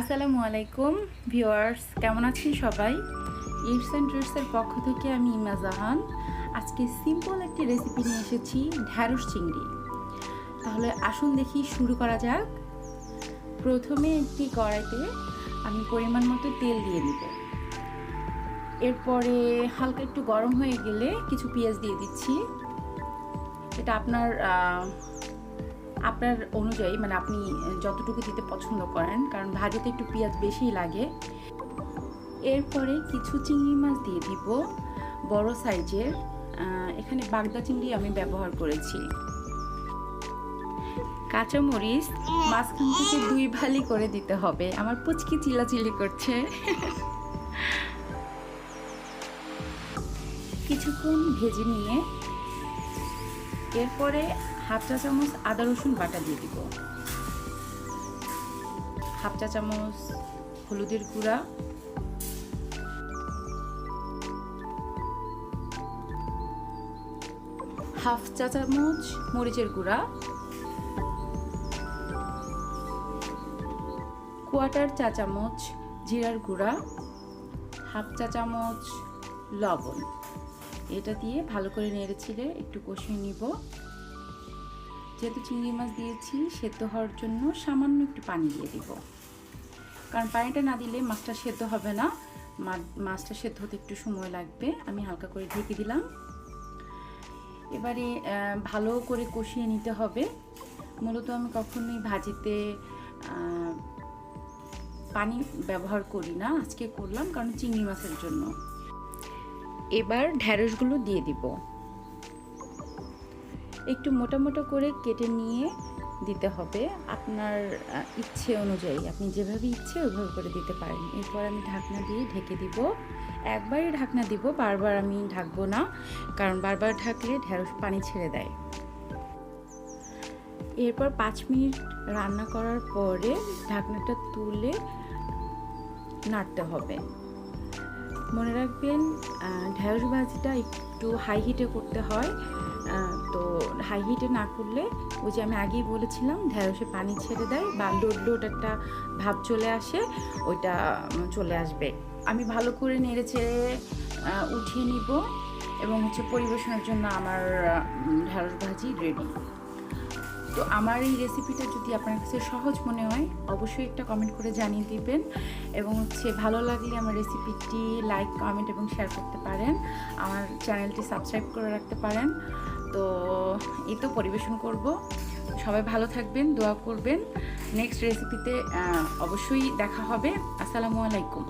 আসসালামু আলাইকুম, ভিউয়ার্স, কেমন আছেন সবাই? ইটস অ্যান্ড ট্রিটসের পক্ষ থেকে আমি ইমা জাহান। আজকে সিম্পল একটি রেসিপি নিয়ে এসেছি, ঢ্যাঁড়স চিংড়ি। তাহলে আসুন দেখি শুরু করা যাক। প্রথমে একটি কড়াইতে আমি পরিমাণ মতো তেল দিয়ে দিব। এরপরে হালকা একটু গরম হয়ে গেলে কিছু পেঁয়াজ দিয়ে দিচ্ছি। এটা আপনার আপনার অনুযায়ী মানে আপনি যতটুকু দিতে পছন্দ করেন, কারণ ভাজিতে একটু পেঁয়াজ বেশি লাগে। এরপরে কিছু চিংড়ি মাছ দিয়ে দিব, বড় সাইজের এখানে বাগদা চিংড়ি আমি ব্যবহার করেছি। কাঁচামরিচ মাঝখান থেকে দুই ভালি করে দিতে হবে। আমার পুচকি চিলাচিলি করছে। কিছুক্ষণ ভেজে নিয়ে, এরপরে হাফ চা চামচ আদা রসুন বাটা দিয়ে দিব। হাফ চা চামচ হলুদের গুঁড়া। হাফ চা চামচ মরিচের গুঁড়া। কোয়াটার চা চামচ জিরার গুঁড়া। হাফ চা চামচ লবণ। এটা দিয়ে ভালো করে নেড়ে ছিঁড়ে একটু কষিয়ে নিব। যেহেতু চিংড়ি মাছ দিয়েছি, সেদ্ধ হওয়ার জন্য সামান্য একটু পানি দিয়ে দিব। কারণ পানিটা না দিলে মাছটা সেদ্ধ হবে না। মাছটা সেদ্ধ হতে একটু সময় লাগবে। আমি হালকা করে ঢেকে দিলাম। এবারে ভালো করে কষিয়ে নিতে হবে। মূলত আমি কখনোই ভাজিতে পানি ব্যবহার করি না। আজকে করলাম কারণ চিংড়ি মাছের জন্য। এবার ঢ্যাঁড়সগুলো দিয়ে দিব। একটু মোটা মোটা করে কেটে নিয়ে দিতে হবে। আপনার ইচ্ছে অনুযায়ী। আপনি যেভাবে ইচ্ছে ওইভাবে করে দিতে পারেন। এরপর আমি ঢাকনা দিয়ে ঢেকে দিব। একবারই ঢাকনা দিব, বারবার আমি ঢাকবো না, কারণ বারবার ঢাকলে ঢেঁড়স পানি ছেড়ে দেয়। এরপর পাঁচ মিনিট রান্না করার পরে ঢাকনাটা তুলে নাড়তে হবে। মনে রাখবেন ঢেঁড়স ভাজিটা একটু হাই হিটে করতে হয়। তো হাই হিটে না করলে ওই যে আমি আগেই বলেছিলাম, ঢেঁড়সে পানি ছেড়ে দেয় বা লোড লোড একটা ভাব চলে আসে, ওইটা চলে আসবে। আমি ভালো করে নেড়ে চেড়ে উঠিয়ে নিব এবং হচ্ছে পরিবেশনের জন্য আমার ঢেঁড়স ভাজি রেডি তো আমার এই রেসিপিটা যদি আপনার কাছে সহজ মনে হয়, অবশ্যই একটা কমেন্ট করে জানিয়ে দিবেন এবং হচ্ছে ভালো লাগলে আমার রেসিপিটি লাইক কমেন্ট এবং শেয়ার করতে পারেন। আমার চ্যানেলটি সাবস্ক্রাইব করে রাখতে পারেন। তো এই তো পরিবেশন করব। সবাই ভালো থাকবেন, দোয়া করবেন। নেক্সট রেসিপিতে অবশ্যই দেখা হবে। আসসালামু আলাইকুম।